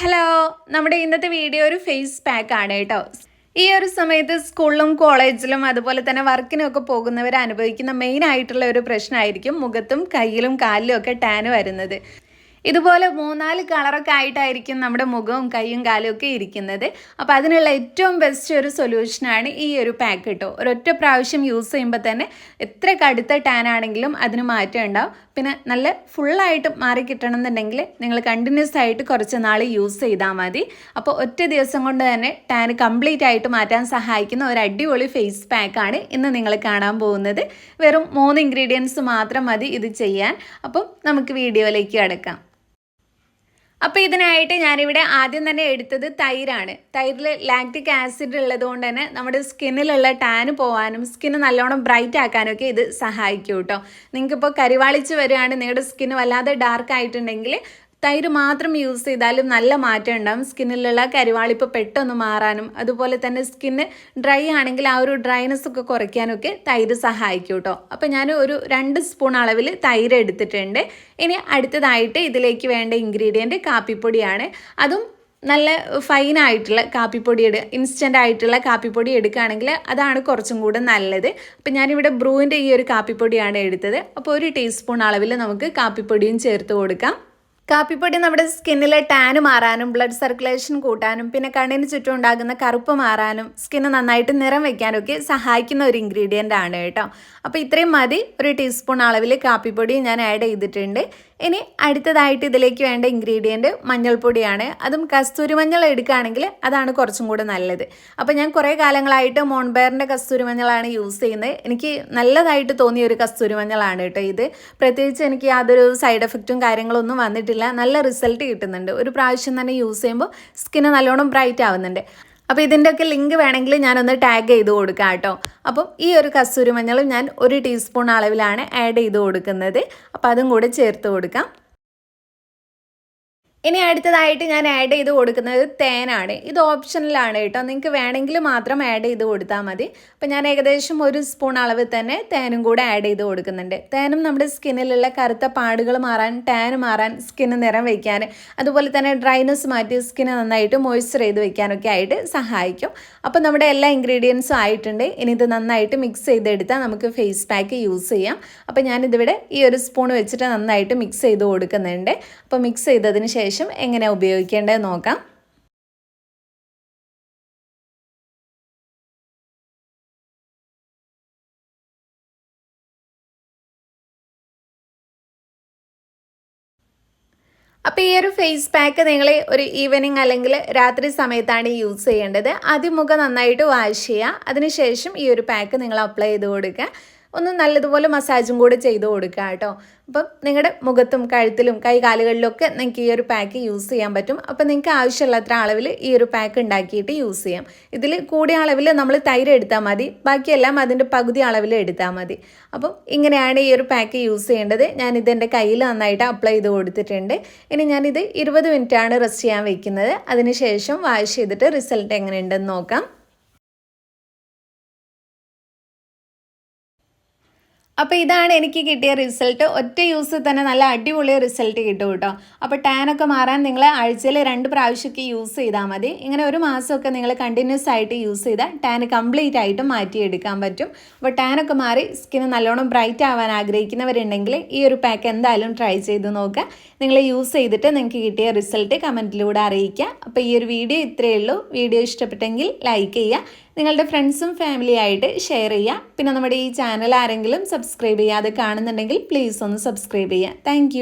Hello നമ്മുടെ ഇന്നത്തെ video ഒരു ഫേസ് പാക്ക് ആണ് കേട്ടോ. ഈ ഒരു സമയത്ത് സ്കൂളിലും കോളേജിലും അതുപോലെ തന്നെ വർക്കിനൊക്കെ പോകുന്നവർ അനുഭവിക്കുന്ന മെയിൻ ആയിട്ടുള്ള ഒരു പ്രശ്നമായിരിക്കും മുഖത്തും കയ്യിലും കാലിലും ഒക്കെ ടാന് വരുന്നത്. ഇതുപോലെ മൂന്നാൽ കളറൊക്കെ ആയിട്ടായിരിക്കും നമ്മുടെ മുഖവും കൈയും കാലും ഒക്കെ ഇരിക്കുന്നത്. അപ്പോൾ അതിനുള്ള ഏറ്റവും ബെസ്റ്റ് ഒരു സൊല്യൂഷനാണ് ഈ ഒരു പാക്ക് കേട്ടോ ഒരൊറ്റ പ്രാവശ്യം യൂസ് ചെയ്യുമ്പോൾ തന്നെ എത്ര കടുത്ത ടാൻ ആണെങ്കിലും അതിന് മാറ്റം ഉണ്ടാവും. പിന്നെ നല്ല ഫുള്ളായിട്ട് മാറി കിട്ടണം എന്നുണ്ടെങ്കിൽ നിങ്ങൾ കണ്ടിന്യൂസ് ആയിട്ട് കുറച്ച് നാൾ യൂസ് ചെയ്താൽ മതി. അപ്പോൾ ഒറ്റ ദിവസം കൊണ്ട് തന്നെ ടാൻ കംപ്ലീറ്റ് ആയിട്ട് മാറ്റാൻ സഹായിക്കുന്ന ഒരു അടിപൊളി ഫേസ് പാക്കാണ് ഇന്ന് നിങ്ങൾ കാണാൻ പോകുന്നത്. വെറും മൂന്ന് ഇൻഗ്രീഡിയൻസ് മാത്രം മതി ഇത് ചെയ്യാൻ. അപ്പം നമുക്ക് വീഡിയോയിലേക്ക് കിടക്കാം. അപ്പോൾ ഇതിനായിട്ട് ഞാനിവിടെ ആദ്യം തന്നെ എടുത്തത് തൈരാണ്. തൈരിൽ ലാക്റ്റിക് ആസിഡ് ഉള്ളത് കൊണ്ട് തന്നെ നമ്മുടെ സ്കിന്നിലുള്ള ടാന് പോകാനും സ്കിന്ന് നല്ലോണം ബ്രൈറ്റ് ആക്കാനും ഒക്കെ ഇത് സഹായിക്കും കേട്ടോ. നിങ്ങൾക്കിപ്പോൾ കരിവാളിച്ച് വരികയാണ് നിങ്ങളുടെ സ്കിന്ന് വല്ലാതെ ഡാർക്ക് ആയിട്ടുണ്ടെങ്കിൽ തൈര് മാത്രം യൂസ് ചെയ്താലും നല്ല മാറ്റം ഉണ്ടാവും. സ്കിന്നിലുള്ള കരിവാളിപ്പ് പെട്ടെന്ന് മാറാനും അതുപോലെ തന്നെ സ്കിന്ന് ഡ്രൈ ആണെങ്കിൽ ആ ഒരു ഡ്രൈനെസ് ഒക്കെ കുറയ്ക്കാനൊക്കെ തൈര് സഹായിക്കും കേട്ടോ. അപ്പോൾ ഞാൻ ഒരു രണ്ട് സ്പൂൺ അളവിൽ തൈര് എടുത്തിട്ടുണ്ട്. ഇനി അടുത്തതായിട്ട് ഇതിലേക്ക് വേണ്ട ഇൻഗ്രീഡിയന്റ് കാപ്പിപ്പൊടിയാണ്. അതും നല്ല ഫൈൻ ആയിട്ടുള്ള കാപ്പിപ്പൊടി എടു ഇൻസ്റ്റന്റ് ആയിട്ടുള്ള കാപ്പിപ്പൊടി എടുക്കുകയാണെങ്കിൽ അതാണ് കുറച്ചും കൂടെ നല്ലത്. അപ്പം ഞാനിവിടെ ബ്രൂവിന്റെ ഈ ഒരു കാപ്പിപ്പൊടിയാണ് എടുത്തത്. അപ്പോൾ ഒരു ടീസ്പൂൺ അളവിൽ നമുക്ക് കാപ്പിപ്പൊടിയും ചേർത്ത് കൊടുക്കാം. കാപ്പിപ്പൊടി നമ്മുടെ സ്കിന്നിലെ ടാന് മാറാനും ബ്ലഡ് സർക്കുലേഷൻ കൂട്ടാനും പിന്നെ കണ്ണിന് ചുറ്റും ഉണ്ടാകുന്ന കറുപ്പ് മാറാനും സ്കിന്ന് നന്നായിട്ട് നിറം വെക്കാനൊക്കെ സഹായിക്കുന്ന ഒരു ഇൻഗ്രീഡിയന്റ് ആണ് കേട്ടോ. അപ്പോൾ ഇത്രയും മതി. ഒരു ടീസ്പൂൺ അളവിൽ കാപ്പിപ്പൊടി ഞാൻ ആഡ് ചെയ്തിട്ടുണ്ട്. ഇനി അടുത്തതായിട്ട് ഇതിലേക്ക് വേണ്ട ഇൻഗ്രീഡിയന്റ് മഞ്ഞൾപ്പൊടിയാണ്. അതും കസ്തൂരി മഞ്ഞൾ എടുക്കുകയാണെങ്കിൽ അതാണ് കുറച്ചും കൂടെ നല്ലത്. അപ്പോൾ ഞാൻ കുറേ കാലങ്ങളായിട്ട് മോൺബെയറിന്റെ കസ്തൂരി മഞ്ഞളാണ് യൂസ് ചെയ്യുന്നത്. എനിക്ക് നല്ലതായിട്ട് തോന്നിയ ഒരു കസ്തൂരി മഞ്ഞളാണ് കേട്ടോ ഇത്. പ്രത്യേകിച്ച് എനിക്ക് യാതൊരു സൈഡ് എഫക്റ്റും കാര്യങ്ങളൊന്നും വന്നിട്ടില്ല. നല്ല റിസൾട്ട് കിട്ടുന്നുണ്ട്. ഒരു പ്രാവശ്യം തന്നെ യൂസ് ചെയ്യുമ്പോൾ സ്കിന്ന് നല്ലോണം ബ്രൈറ്റ് ആവുന്നുണ്ട്. അപ്പോൾ ഇതിന്റെയൊക്കെ ലിങ്ക് വേണമെങ്കിൽ ഞാനൊന്ന് ടാഗ് ചെയ്ത് കൊടുക്കാം കേട്ടോ. അപ്പം ഈ ഒരു കസ്തൂരി മഞ്ഞളും ഞാൻ ഒരു ടീസ്പൂൺ അളവിലാണ് ആഡ് ചെയ്ത് കൊടുക്കുന്നത്. അപ്പോൾ അതും കൂടെ ചേർത്ത് കൊടുക്കാം. ഇനി അടുത്തതായിട്ട് ഞാൻ ആഡ് ചെയ്ത് കൊടുക്കുന്നത് തേനാണ്. ഇത് ഓപ്ഷനിലാണ് കേട്ടോ നിങ്ങൾക്ക് വേണമെങ്കിൽ മാത്രം ആഡ് ചെയ്ത് കൊടുത്താൽ മതി. അപ്പം ഞാൻ ഏകദേശം ഒരു സ്പൂൺ അളവിൽ തന്നെ തേനും കൂടെ ആഡ് ചെയ്ത് കൊടുക്കുന്നുണ്ട്. തേനും നമ്മുടെ സ്കിന്നിലുള്ള കറുത്ത പാടുകൾ മാറാൻ ടാൻ മാറാൻ സ്കിന്ന് നിറം വയ്ക്കാൻ അതുപോലെ തന്നെ ഡ്രൈനസ് മാറ്റി സ്കിന്ന് നന്നായിട്ട് മോയ്സ്ചർ ചെയ്ത് വയ്ക്കാനൊക്കെ ആയിട്ട് സഹായിക്കും. അപ്പോൾ നമ്മുടെ എല്ലാ ഇൻഗ്രീഡിയൻസും ആയിട്ടുണ്ട്. ഇനി ഇത് നന്നായിട്ട് മിക്സ് ചെയ്തെടുത്താൽ നമുക്ക് ഫേസ് പാക്ക് യൂസ് ചെയ്യാം. അപ്പോൾ ഞാനിതിവിടെ ഈ ഒരു സ്പൂൺ വെച്ചിട്ട് നന്നായിട്ട് മിക്സ് ചെയ്ത് കൊടുക്കുന്നുണ്ട്. അപ്പോൾ മിക്സ് ചെയ്തതിന് ശേഷം ശേഷം എങ്ങനെ ഉപയോഗിക്കേണ്ടത് നോക്കാം. അപ്പോൾ ഈ ഒരു ഫേസ് പാക്ക് നിങ്ങൾ ഒരു ഈവനിങ് അല്ലെങ്കിൽ രാത്രി സമയത്താണ് യൂസ് ചെയ്യേണ്ടത്. ആദ്യം മുഖം നന്നായിട്ട് വാഷ് ചെയ്യുക. അതിനുശേഷം ഈ ഒരു പാക്ക് നിങ്ങൾ അപ്ലൈ ചെയ്ത് കൊടുക്കുക. ഒന്ന് നല്ലതുപോലെ മസാജും കൂടെ ചെയ്ത് കൊടുക്കുക കേട്ടോ. അപ്പം നിങ്ങളുടെ മുഖത്തും കഴുത്തിലും കൈകാലുകളിലൊക്കെ നിങ്ങൾക്ക് ഈ ഒരു പാക്ക് യൂസ് ചെയ്യാൻ പറ്റും. അപ്പം നിങ്ങൾക്ക് ആവശ്യമുള്ളത്ര അളവിൽ ഈ ഒരു പാക്ക് ഉണ്ടാക്കിയിട്ട് യൂസ് ചെയ്യാം. ഇതിൽ കൂടിയ അളവിൽ നമ്മൾ തൈര് എടുത്താൽ മതി. ബാക്കിയെല്ലാം അതിന്റെ പകുതി അളവിൽ എടുത്താൽ മതി. അപ്പം ഇങ്ങനെയാണ് ഈ ഒരു പാക്ക് യൂസ് ചെയ്യേണ്ടത്. ഞാൻ എന്റെ കയ്യിൽ നന്നായിട്ട് അപ്ലൈ ചെയ്ത് കൊടുത്തിട്ടുണ്ട്. ഇനി ഞാനിത് ഇരുപത് മിനിറ്റാണ് റെസ്റ്റ് ചെയ്യാൻ വെക്കുന്നത്. അതിനുശേഷം വാഷ് ചെയ്തിട്ട് റിസൾട്ട് എങ്ങനെയുണ്ടെന്ന് നോക്കാം. അപ്പോൾ ഇതാണ് എനിക്ക് കിട്ടിയ റിസൾട്ട്. ഒറ്റ യൂസ് തന്നെ നല്ല അടിപൊളി റിസൾട്ട് കിട്ടും കേട്ടോ. അപ്പോൾ ടാനൊക്കെ മാറാൻ നിങ്ങൾ ആഴ്ചയിൽ രണ്ട് പ്രാവശ്യമൊക്കെ യൂസ് ചെയ്താൽ മതി. ഇങ്ങനെ ഒരു മാസമൊക്കെ നിങ്ങൾ കണ്ടിന്യൂസ് ആയിട്ട് യൂസ് ചെയ്താൽ ടാൻ കംപ്ലീറ്റ് ആയിട്ട് മാറ്റിയെടുക്കാൻ പറ്റും. അപ്പോൾ ടാനൊക്കെ മാറി സ്കിന്ന് നല്ലോണം ബ്രൈറ്റ് ആവാൻ ആഗ്രഹിക്കുന്നവരുണ്ടെങ്കിൽ ഈ ഒരു പാക്ക് എന്തായാലും ട്രൈ ചെയ്ത് നോക്കുക നിങ്ങൾ യൂസ് ചെയ്തിട്ട് നിങ്ങൾക്ക് കിട്ടിയ റിസൾട്ട് കമന്റിലൂടെ അറിയിക്കുക അപ്പോൾ ഈ ഒരു വീഡിയോ ഇത്രയേ ഉള്ളൂ. വീഡിയോ ഇഷ്ടപ്പെട്ടെങ്കിൽ ലൈക്ക് ചെയ്യുക. നിങ്ങളുടെ ഫ്രണ്ട്സും ഫാമിലി ആയിട്ട് ഷെയർ ചെയ്യുക പിന്നെ നമ്മുടെ ഈ ചാനൽ ആരെങ്കിലും സബ്സ്ക്രൈബ് ചെയ്യാതെ കാണുന്നുണ്ടെങ്കിൽ പ്ലീസ് ഒന്ന് സബ്സ്ക്രൈബ് ചെയ്യുക താങ്ക്